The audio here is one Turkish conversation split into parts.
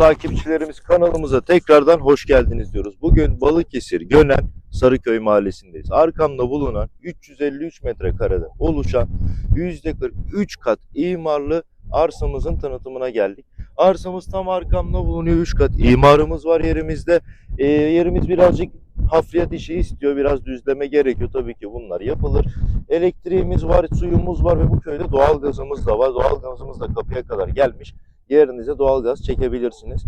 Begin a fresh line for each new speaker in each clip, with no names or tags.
takipçilerimiz kanalımıza tekrardan hoş geldiniz diyoruz. Bugün Balıkesir Gönen Sarıköy mahallesindeyiz. Arkamda bulunan 353 metrekarede oluşan %43 kat imarlı arsamızın tanıtımına geldik. Arsamız tam arkamda bulunuyor. 3 kat imarımız var yerimizde. Ee, yerimiz birazcık hafriyat işi istiyor. Biraz düzleme gerekiyor. Tabii ki bunlar yapılır. Elektriğimiz var, suyumuz var ve bu köyde doğalgazımız da var. Doğalgazımız da kapıya kadar gelmiş. Yerinize doğalgaz çekebilirsiniz.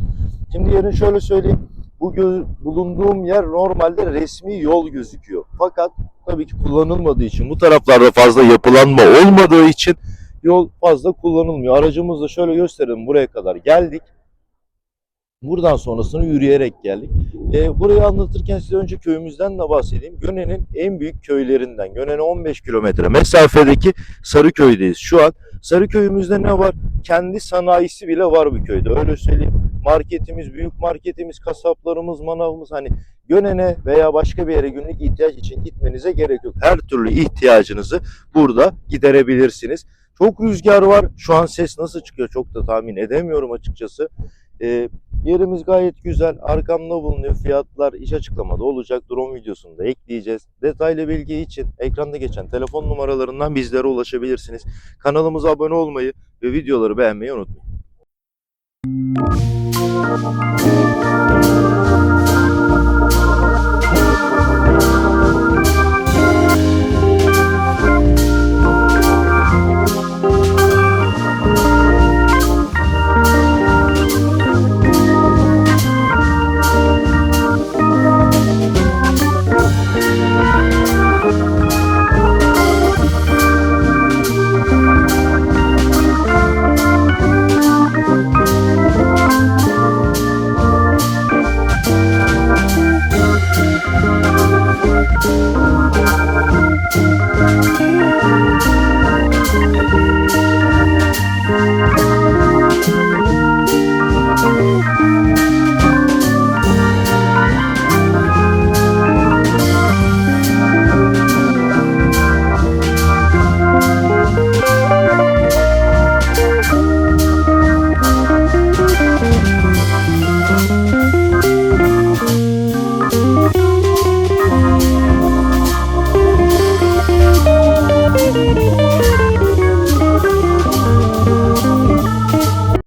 Şimdi yerin şöyle söyleyeyim. Bu bulunduğum yer normalde resmi yol gözüküyor. Fakat tabii ki kullanılmadığı için bu taraflarda fazla yapılanma olmadığı için yol fazla kullanılmıyor. Aracımızla şöyle gösterelim buraya kadar geldik. Buradan sonrasını yürüyerek geldik. Ee, burayı anlatırken size önce köyümüzden de bahsedeyim. Göne'nin en büyük köylerinden. Göne'ne 15 kilometre mesafedeki Sarıköy'deyiz şu an. Sarıköy'ümüzde ne var? Kendi sanayisi bile var bu köyde. Öyle söyleyeyim. Marketimiz, büyük marketimiz, kasaplarımız, manavımız hani Gönen'e veya başka bir yere günlük ihtiyaç için gitmenize gerek yok. Her türlü ihtiyacınızı burada giderebilirsiniz. Çok rüzgar var. Şu an ses nasıl çıkıyor çok da tahmin edemiyorum açıkçası. Ee, yerimiz gayet güzel. Arkamda bulunuyor. Fiyatlar iş açıklamada olacak. Drone videosunu da ekleyeceğiz. Detaylı bilgi için ekranda geçen telefon numaralarından bizlere ulaşabilirsiniz. Kanalımıza abone olmayı ve videoları beğenmeyi unutmayın.